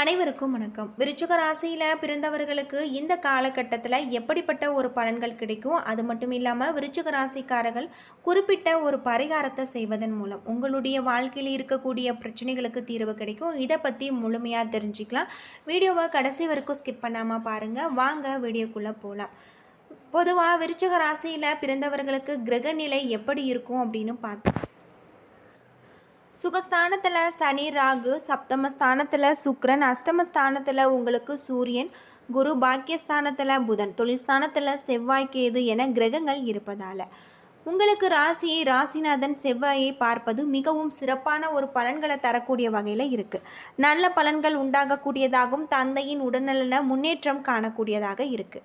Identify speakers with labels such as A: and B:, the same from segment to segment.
A: அனைவருக்கும் வணக்கம். விருச்சிக ராசியில் பிறந்தவர்களுக்கு இந்த காலகட்டத்தில் எப்படிப்பட்ட ஒரு பலன்கள் கிடைக்கும்? அது மட்டும் இல்லாமல் விருச்சிக ராசிக்காரர்கள் குறிப்பிட்ட ஒரு பரிகாரத்தை செய்வதன் மூலம் உங்களுடைய வாழ்க்கையில் இருக்கக்கூடிய பிரச்சனைகளுக்கு தீர்வு கிடைக்கும். இதை பற்றி முழுமையாக தெரிஞ்சுக்கலாம். வீடியோவை கடைசி வரைக்கும் ஸ்கிப் பண்ணாமல் பாருங்கள் வாங்க வீடியோக்குள்ளே போகலாம் பொதுவாக விருச்சிக ராசியில் பிறந்தவர்களுக்கு கிரகநிலை எப்படி இருக்கும் அப்படின்னு பார்த்தோம் சுகஸ்தானத்தில் சனி ராகு சப்தமஸ்தானத்தில் சுக்ரன் அஷ்டமஸ்தானத்தில் உங்களுக்கு சூரியன் குரு பாக்கியஸ்தானத்தில் புதன் தொழில்ஸ்தானத்தில் செவ்வாய் கேது என கிரகங்கள் இருப்பதால். உங்களுக்கு ராசியை ராசிநாதன் செவ்வாயை பார்ப்பது மிகவும் சிறப்பான ஒரு பலன்களை தரக்கூடிய வகையில் இருக்குது நல்ல பலன்கள் உண்டாகக்கூடியதாகவும் தந்தையின் உடல்நலன முன்னேற்றம் காணக்கூடியதாக இருக்குது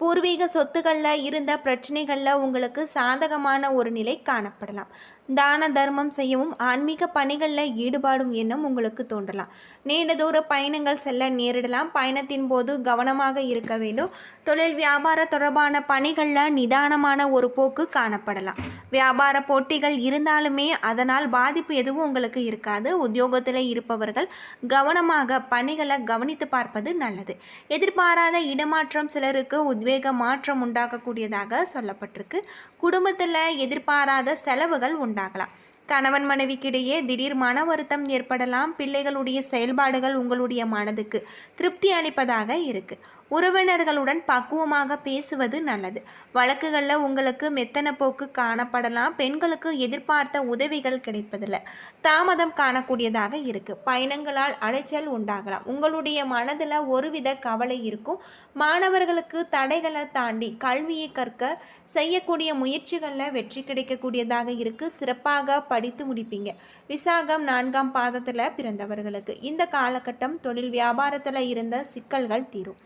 A: பூர்வீக சொத்துக்களில் இருந்த பிரச்சனைகளில் உங்களுக்கு சாதகமான ஒரு நிலை காணப்படலாம். தான தர்மம் செய்யவும் ஆன்மீக பணிகளில் ஈடுபாடும் எண்ணம் உங்களுக்கு தோன்றலாம். நீண்ட தூர பயணங்கள் செல்ல நேரிடலாம். பயணத்தின் போது கவனமாக இருக்க வேண்டும். தொழில் வியாபார தொடர்பான பணிகளில் நிதானமான ஒரு போக்கு காணப்படலாம். வியாபார போட்டிகள் இருந்தாலுமே அதனால் பாதிப்பு எதுவும் உங்களுக்கு இருக்காது. உத்தியோகத்தில் இருப்பவர்கள் கவனமாக பணிகளை கவனித்து பார்ப்பது நல்லது. எதிர்பாராத இடமாற்றம் சிலருக்கு உத்வேக மாற்றம் உண்டாகக்கூடியதாக சொல்லப்பட்டிருக்கு. குடும்பத்தில் எதிர்பாராத செலவுகள் உண்டாகலாம். கணவன் மனைவிக்கிடையே திடீர் மன வருத்தம் ஏற்படலாம். பிள்ளைகளுடைய செயல்பாடுகள் உங்களுடைய மனதுக்கு திருப்தி அளிப்பதாக இருக்கு. உறவினர்களுடன் பக்குவமாக பேசுவது நல்லது. வழக்குகளில் உங்களுக்கு மெத்தன போக்கு காணப்படலாம். பெண்களுக்கு எதிர்பார்த்த உதவிகள் கிடைப்பதில்லை. தாமதம் காணக்கூடியதாக இருக்கு. பயணங்களால் அலைச்சல் உண்டாகலாம். உங்களுடைய மனதில் ஒருவித கவலை இருக்கும். மாணவர்களுக்கு தடைகளை தாண்டி கல்வியை கற்க செய்யக்கூடிய முயற்சிகளில் வெற்றி கிடைக்கக்கூடியதாக இருக்கு. சிறப்பாக படித்து முடிப்பீங்க. விசாகம் நான்காம் பாதத்தில் பிறந்தவர்களுக்கு. இந்த காலகட்டம் தொழில் வியாபாரத்தில் இருந்த சிக்கல்கள் தீரும்.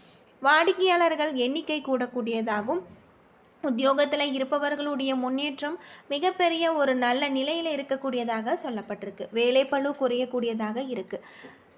A: வாடிக்கையாளர்கள் எண்ணிக்கை கூடக்கூடியதாகும். உத்தியோகத்தில் இருப்பவர்களுடைய முன்னேற்றம் மிகப்பெரிய ஒரு நல்ல நிலையில் இருக்கக்கூடியதாக சொல்லப்பட்டிருக்கு. வேலைப்பளு குறையக்கூடியதாக இருக்குது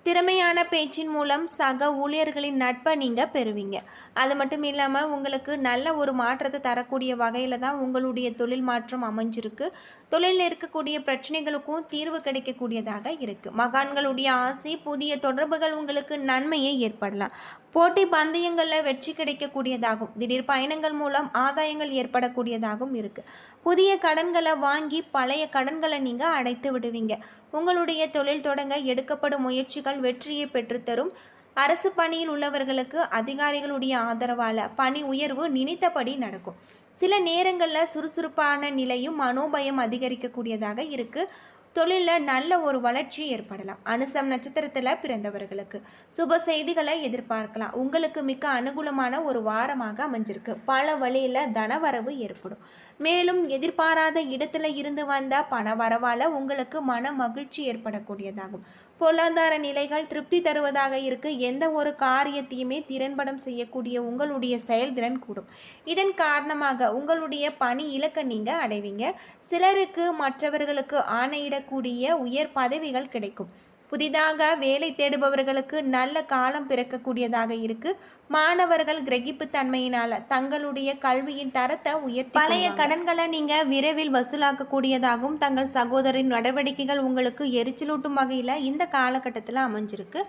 A: திறமையான பேச்சின் மூலம் சக ஊழியர்களின் நட்பை நீங்கள் பெறுவீங்க. அது மட்டும் இல்லாமல் உங்களுக்கு நல்ல ஒரு மாற்றத்தை தரக்கூடிய வகையில் தான் உங்களுடைய தொழில் மாற்றம் அமைஞ்சிருக்கு. தொழிலில் இருக்கக்கூடிய பிரச்சனைகளுக்கும் தீர்வு கிடைக்கக்கூடியதாக இருக்குது மகான்களுடைய ஆசை புதிய தொடர்புகள் உங்களுக்கு நன்மையை ஏற்படலாம். போட்டி பந்தயங்களில் வெற்றி கிடைக்கக்கூடியதாகும். திடீர் பயணங்கள் மூலம் ஆதாயங்கள் ஏற்படக்கூடியதாகவும் இருக்குது புதிய கடன்களை வாங்கி பழைய கடன்களை நீங்கள் அடைத்து விடுவீங்க. உங்களுடைய தொழில் தொடங்க எடுக்கப்படும் முயற்சிகள் வெற்றியை பெற்றுத்தரும் அரசு பணியில் உள்ளவர்களுக்கு அதிகாரிகளுடைய ஆதரவால் பணி உயர்வு நினைத்தபடி நடக்கும். சில நேரங்களில் சுறுசுறுப்பான நிலையும் மனோபயம் அதிகரிக்கக்கூடியதாக இருக்குது தொழிலில் நல்ல ஒரு வளர்ச்சி ஏற்படலாம். அனுசம் நட்சத்திரத்தில் பிறந்தவர்களுக்கு சுப செய்திகளை எதிர்பார்க்கலாம். உங்களுக்கு மிக்க அனுகூலமான ஒரு வாரமாக அமைஞ்சிருக்கு. பல வழியில் தனவரவு ஏற்படும். மேலும் எதிர்பாராத இடத்துல இருந்து வந்த பண வரவால் உங்களுக்கு மன மகிழ்ச்சி ஏற்படக்கூடியதாகும். பொருளாதார நிலைகள் திருப்தி தருவதாக இருக்கு. எந்த ஒரு காரியத்தையுமே திறன்படம் செய்யக்கூடிய உங்களுடைய செயல்திறன் கூடும். இதன் காரணமாக உங்களுடைய பணி இலக்கை நீங்கள் அடைவீங்க. சிலருக்கு மற்றவர்களுக்கு ஆணையிடக்கூடிய உயர் பதவிகள் கிடைக்கும். புதிதாக வேலை தேடுபவர்களுக்கு நல்ல காலம் பிறக்கக்கூடியதாக இருக்கு. மாணவர்கள் கிரகிப்பு தன்மையினால தங்களுடைய கல்வியின் தரத்தை உயர்த்தி பழைய கடன்களை நீங்க விரைவில் வசூலாக்கக்கூடியதாகவும் தங்கள் சகோதரின் நடவடிக்கைகள் உங்களுக்கு எரிச்சலூட்டும் வகையில் இந்த காலகட்டத்தில் அமைஞ்சிருக்கு.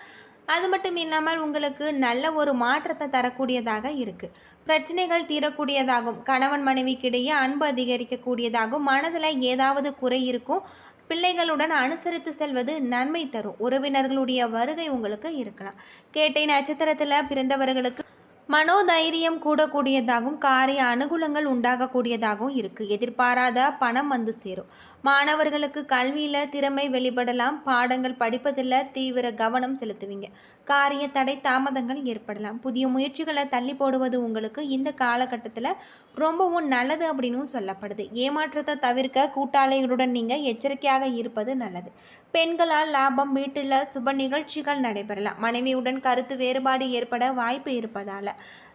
A: அது மட்டும் இல்லாமல் உங்களுக்கு நல்ல ஒரு மாற்றத்தை தரக்கூடியதாக இருக்குது பிரச்சனைகள் தீரக்கூடியதாகும் கணவன் மனைவிக்கிடையே அன்பு அதிகரிக்கக்கூடியதாகும் மனதில் ஏதாவது குறை இருக்கும் பிள்ளைகளுடன் அனுசரித்து செல்வது நன்மை தரும். உறவினர்களுடைய வருகை உங்களுக்கு இருக்கலாம். கேட்டை நட்சத்திரத்தில் பிறந்தவர்களுக்கு மனோதைரியம் கூடக்கூடியதாகவும் காரிய அனுகூலங்கள் உண்டாகக்கூடியதாகவும் இருக்குது எதிர்பாராத பணம் வந்து சேரும். மாணவர்களுக்கு கல்வியில் திறமை வெளிப்படலாம். பாடங்கள் படிப்பதில் தீவிர கவனம் செலுத்துவீங்க. காரிய தடை தாமதங்கள் ஏற்படலாம். புதிய முயற்சிகளை தள்ளி போடுவது உங்களுக்கு இந்த காலகட்டத்தில் ரொம்பவும் நல்லது அப்படின்னு சொல்லப்படுது. ஏமாற்றத்தை தவிர்க்க கூட்டாளிகளுடன் நீங்கள் எச்சரிக்கையாக இருப்பது நல்லது. பெண்களால் லாபம் வீட்டில் சுப நிகழ்ச்சிகள் நடைபெறலாம். மனைவியுடன் கருத்து வேறுபாடு ஏற்பட வாய்ப்பு இருப்பதால்.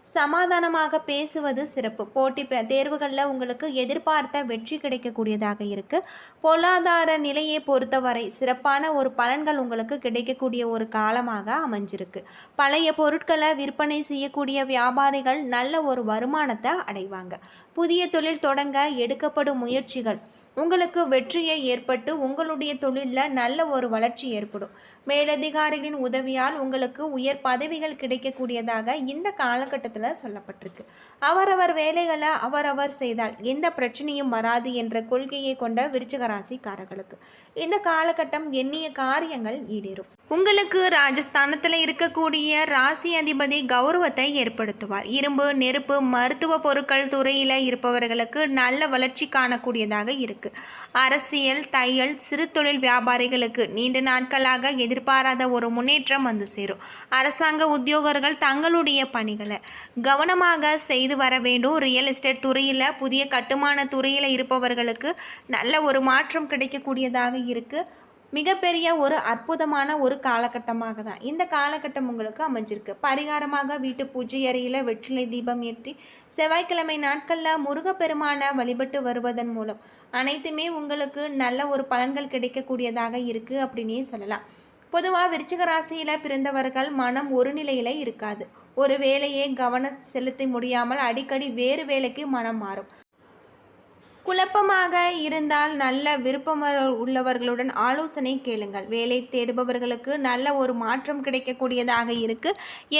A: சமாதானமாக பேசுவது சிறப்பு. போட்டி தேர்வுகளில் உங்களுக்கு எதிர்பார்த்த வெற்றி கிடைக்கக்கூடியதாக இருக்குது பொருளாதார நிலையை பொறுத்தவரை சிறப்பான ஒரு பலன்கள் உங்களுக்கு கிடைக்கக்கூடிய ஒரு காலமாக அமைஞ்சிருக்கு. பழைய பொருட்களை விற்பனை செய்யக்கூடிய வியாபாரிகள் நல்ல ஒரு வருமானத்தை அடைவாங்க. புதிய தொழில் தொடங்க எடுக்கப்படும் முயற்சிகள் உங்களுக்கு வெற்றியை ஏற்பட்டு உங்களுடைய தொழிலில் நல்ல ஒரு வளர்ச்சி ஏற்படும். மேலதிகாரிகளின் உதவியால் உங்களுக்கு உயர் பதவிகள் கிடைக்கக்கூடியதாக இந்த காலகட்டத்தில் சொல்லப்பட்டிருக்கு. அவரவர் வேலைகளை அவரவர் செய்தால் எந்த பிரச்சனையும் வராது என்ற கொள்கையை கொண்ட விருச்சிகராசிக்காரர்களுக்கு இந்த காலகட்டம் எண்ணிய காரியங்கள் ஈடேறும். உங்களுக்கு ராஜஸ்தானத்தில் இருக்கக்கூடிய ராசி அதிபதி கௌரவத்தை ஏற்படுத்துவார். இரும்பு நெருப்பு மருத்துவ பொருட்கள் துறையில் இருப்பவர்களுக்கு நல்ல வளர்ச்சி காணக்கூடியதாக இருக்குது அரசியல் தையல் சிறு தொழில் வியாபாரிகளுக்கு நீண்ட நாட்களாக எதிர்பாராத ஒரு முன்னேற்றம் வந்து சேரும். அரசாங்க உத்தியோகர்கள் தங்களுடைய பணிகளை கவனமாக செய்து வர வேண்டும். ரியல் எஸ்டேட் துறையில் புதிய கட்டுமான துறையில் இருப்பவர்களுக்கு நல்ல ஒரு மாற்றம் கிடைக்கக்கூடியதாக இருக்குது மிகப்பெரிய ஒரு அற்புதமான ஒரு காலகட்டமாக தான் இந்த காலகட்டம் உங்களுக்கு அமைஞ்சிருக்கு. பரிகாரமாக வீட்டு பூஜை அறையில் வெற்றிலை தீபம் ஏற்றி செவ்வாய்க்கிழமை நாட்களில் முருகப்பெருமானை வழிபட்டு வருவதன் மூலம் அனைத்துமே உங்களுக்கு நல்ல ஒரு பலன்கள் கிடைக்கக்கூடியதாக இருக்குது அப்படின்னே சொல்லலாம். பொதுவாக விருச்சிக ராசியில் பிறந்தவர்கள் மனம் ஒரு நிலையில் இருக்காது. ஒரு வேலையை கவனம் செலுத்த முடியாமல் அடிக்கடி வேறு வேலைக்கு மனம் மாறும். குழப்பமாக இருந்தால் நல்ல விருப்பம் உள்ளவர்களுடன் ஆலோசனை கேளுங்கள். வேலை தேடுபவர்களுக்கு நல்ல ஒரு மாற்றம் கிடைக்கக்கூடியதாக இருக்கு.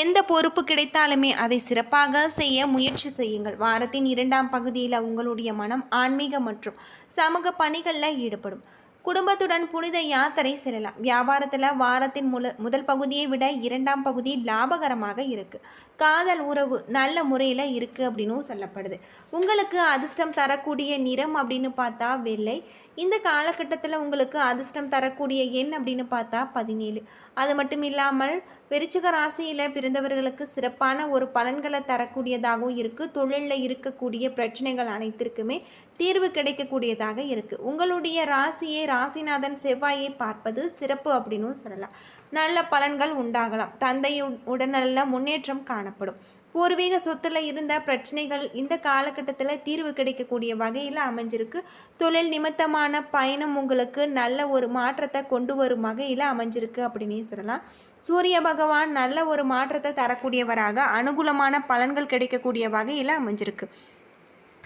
A: எந்த பொறுப்பு கிடைத்தாலுமே அதை சிறப்பாக செய்ய முயற்சி செய்யுங்கள். வாரத்தின் இரண்டாம் பகுதியில் உங்களுடைய மனம் ஆன்மீக மற்றும் சமூக பணிகளில் ஈடுபடும். குடும்பத்துடன் புனித யாத்திரை செல்லலாம். வியாபாரத்தில் வாரத்தின் முல முதல் பகுதியை விட இரண்டாம் பகுதி லாபகரமாக இருக்குது காதல் உறவு நல்ல முறையில் இருக்குது அப்படின்னும் சொல்லப்படுது. உங்களுக்கு அதிர்ஷ்டம் தரக்கூடிய நிறம் அப்படின்னு பார்த்தா வெள்ளை. இந்த காலகட்டத்தில் உங்களுக்கு அதிர்ஷ்டம் தரக்கூடிய எண் அப்படின்னு பார்த்தா பதினேழு. அது மட்டும் இல்லாமல் விருச்சிக ராசியில் பிறந்தவர்களுக்கு சிறப்பான ஒரு பலன்களை தரக்கூடியதாகவும் இருக்குது தொழிலில் இருக்கக்கூடிய பிரச்சனைகள் அனைத்திற்குமே தீர்வு கிடைக்கக்கூடியதாக இருக்குது உங்களுடைய ராசியை ராசிநாதன் செவ்வாயை பார்ப்பது சிறப்பு அப்படின்னும் சொல்லலாம். நல்ல பலன்கள் உண்டாகலாம். தந்தை உடனல்ல முன்னேற்றம் காணப்படும். பூர்வீக சொத்தில் இருந்த பிரச்சனைகள் இந்த காலகட்டத்தில் தீர்வு கிடைக்கக்கூடிய வகையில் அமைஞ்சிருக்கு. தொழில் நிமித்தமான பயணம் உங்களுக்கு நல்ல ஒரு மாற்றத்தை கொண்டு வரும் வகையில் அமைஞ்சிருக்கு அப்படின்னு சொல்லலாம். சூரிய பகவான் நல்ல ஒரு மாற்றத்தை தரக்கூடியவராக அனுகூலமான பலன்கள் கிடைக்கக்கூடிய வகையில் அமைஞ்சிருக்கு.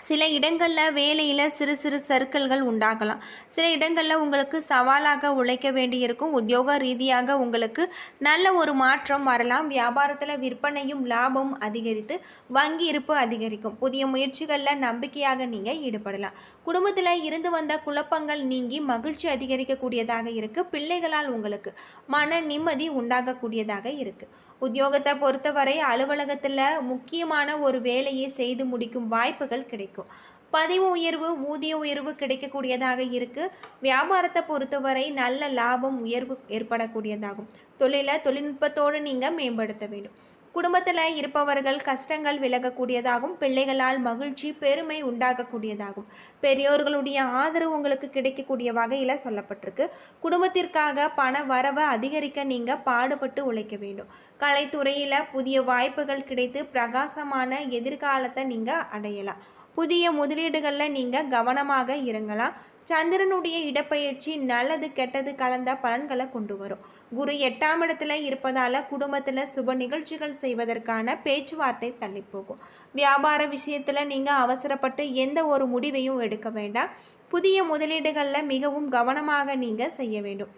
A: சில இடங்களில் வேலையில் சிறு சிறு சர்க்கிள்கள் உண்டாகலாம். சில இடங்களில் உங்களுக்கு சவாலாக உழைக்க வேண்டியிருக்கும். உத்தியோக ரீதியாக உங்களுக்கு நல்ல ஒரு மாற்றம் வரலாம். வியாபாரத்தில் விற்பனையும் லாபம் அதிகரித்து வங்கி இருப்பு அதிகரிக்கும். புதிய முயற்சிகளில் நம்பிக்கையாக நீங்கள் ஈடுபடலாம். குடும்பத்தில் இருந்து வந்த குழப்பங்கள் நீங்கி மகிழ்ச்சி அதிகரிக்கக்கூடியதாக இருக்குது பிள்ளைகளால் உங்களுக்கு மன நிம்மதி உண்டாகக்கூடியதாக இருக்குது உத்தியோகத்தை பொறுத்தவரை அலுவலகத்தில் முக்கியமான ஒரு வேலையை செய்து முடிக்கும் வாய்ப்புகள் கிடைக்கும். பதிவு உயர்வு ஊதிய உயர்வு கிடைக்கக்கூடியதாக இருக்குது வியாபாரத்தை பொறுத்தவரை நல்ல லாபம் உயர்வு ஏற்படக்கூடியதாகும். தொழிலை தொழில்நுட்பத்தோடு நீங்கள் மேம்படுத்த வேண்டும். குடும்பத்தில் இருப்பவர்கள் கஷ்டங்கள் விலகக்கூடியதாகும் பிள்ளைகளால் மகிழ்ச்சி பெருமை உண்டாகக்கூடியதாகும். பெரியோர்களுடைய ஆதரவு உங்களுக்கு கிடைக்கக்கூடிய வகையில் சொல்லப்பட்டிருக்கு. குடும்பத்திற்காக பண வரவை அதிகரிக்க நீங்கள் பாடுபட்டு உழைக்க வேண்டும். கலைத்துறையில் புதிய வாய்ப்புகள் கிடைத்து பிரகாசமான எதிர்காலத்தை நீங்கள் அடையலாம். புதிய முதலீடுகளில் நீங்கள் கவனமாக இருங்கலாம் சந்திரனுடைய இடப்பெயர்ச்சி நல்லது கெட்டது கலந்த பலன்களை கொண்டு வரும். குரு எட்டாம் இடத்துல இருப்பதால் குடும்பத்தில் சுப நிகழ்ச்சிகள் செய்வதற்கான பேச்சுவார்த்தை தள்ளி போகும் வியாபார விஷயத்தில் நீங்கள் அவசரப்பட்டு எந்த ஒரு முடிவையும் எடுக்க வேண்டாம். புதிய முதலீடுகளில் மிகவும் கவனமாக நீங்கள் செய்ய வேண்டும்.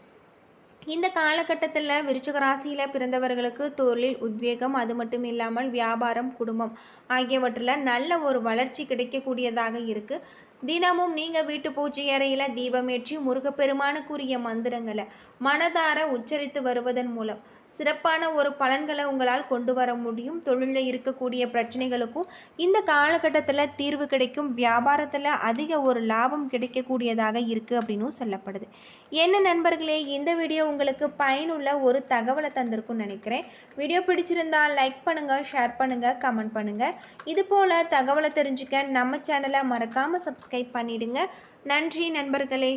A: இந்த காலகட்டத்தில் விருச்சக ராசியில் பிறந்தவர்களுக்கு தொழில் உத்வேகம் அது மட்டும் இல்லாமல் வியாபாரம் குடும்பம் ஆகியவற்றில் நல்ல ஒரு வளர்ச்சி கிடைக்கக்கூடியதாக இருக்குது தினமும் நீங்கள் வீட்டு பூஜை அறையில் தீபமேற்றி முருகப்பெருமானுக்குரிய மந்திரங்களை மனதார உச்சரித்து வருவதன் மூலம் சிறப்பான ஒரு பலன்களை உங்களால் கொண்டு வர முடியும். தொழிலில் இருக்கக்கூடிய பிரச்சனைகளுக்கும் இந்த காலகட்டத்தில் தீர்வு கிடைக்கும். வியாபாரத்தில் அதிக ஒரு லாபம் கிடைக்கக்கூடியதாக இருக்குது அப்படின்னும் சொல்லப்படுது. என்ன நண்பர்களே இந்த வீடியோ உங்களுக்கு பயனுள்ள ஒரு தகவலை தந்திருக்கும்னு நினைக்கிறேன். வீடியோ பிடிச்சிருந்தால் லைக் பண்ணுங்கள் ஷேர் பண்ணுங்கள் கமெண்ட் பண்ணுங்கள் இது போல் தகவலை தெரிஞ்சுக்க நம்ம சேனலை மறக்காமல் சப்ஸ்கிரைப் பண்ணிவிடுங்க நன்றி நண்பர்களே.